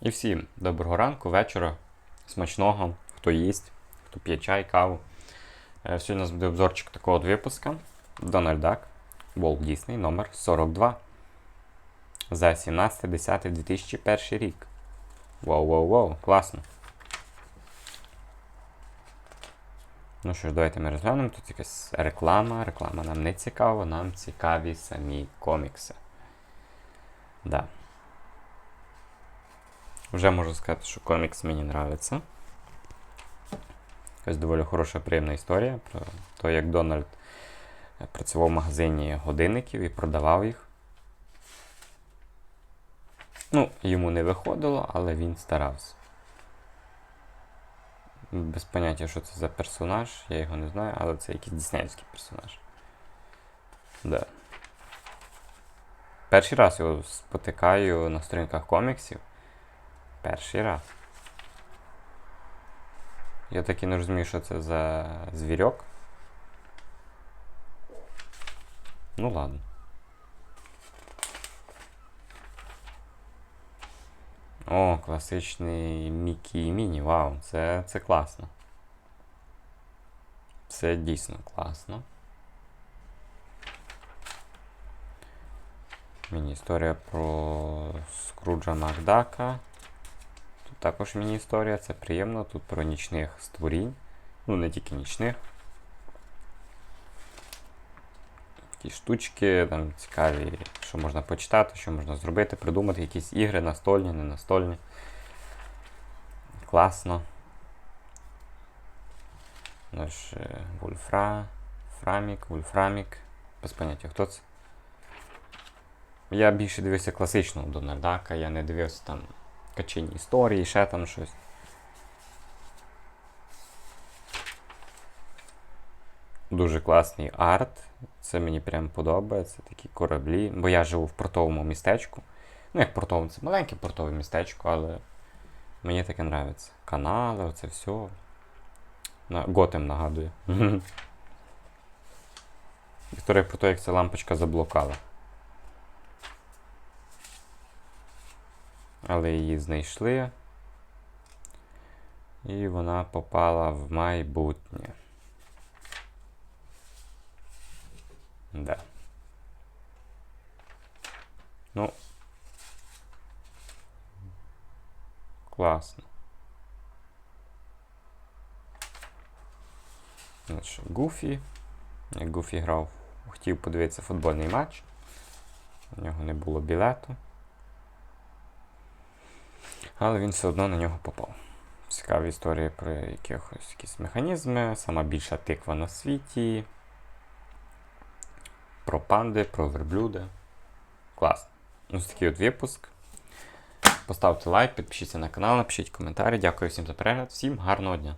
І всім доброго ранку, вечора, смачного, хто їсть, хто п'є чай, каву. Е, Сьогодні у нас буде обзорчик такого от випуска. Дональд Дак, Walt Disney, номер 42. За 17.10.2001 рік. Воу-воу-воу, класно. Ну що ж, давайте ми розглянемо. Тут якась реклама. Реклама нам не цікава, нам цікаві самі комікси. Да. Вже можу сказати, що комікс мені нравиться. Якась доволі хороша, приємна історія про те, як Дональд е, працював в магазині годинників і продавав їх. Ну, йому не виходило, але він старався. Без поняття, що це за персонаж, я його не знаю, але це якийсь діснеївський персонаж. Да. Перший раз його спотикаю на сторінках коміксів. Перший раз. Я так і не розумію, що це за звірок. Ну ладно. О, класичний Мікі і Міні. Вау, це, це класно. Це дійсно класно. Міні-історія про Скруджа Макдака. Також міні-історія, це приємно. Тут про нічних створінь. Ну, не тільки нічних. Такі штучки, там цікаві, що можна почитати, що можна зробити, придумати якісь ігри настольні, не настольні. Класно. Наш е, Вульфра, Фрамік, Вульфрамік. Без поняття, хто це? Я більше дивився класичного Дональдака, я не дивився там качені історії, ще там щось. Дуже класний арт. Це мені прям подобається. Такі кораблі. Бо я живу в портовому містечку. Ну, як портове, це маленьке портове містечко, але мені таке подобається. Канали, оце все. На, Готем нагадує. Історія про те, як ця лампочка заблукала. Але її знайшли. І вона попала в майбутнє. Да. Ну. Класно. Значить, Гуфі. Як Гуфі грав, хотів подивитися футбольний матч. У нього не було білету. Але він все одно на нього попав. Цікаві історії про якихось якісь механізми, сама більша тиква на світі. Про панди, про верблюди. Клас. Ось такий от випуск. Поставте лайк, підпишіться на канал, напишіть коментарі. Дякую всім за перегляд. Всім гарного дня!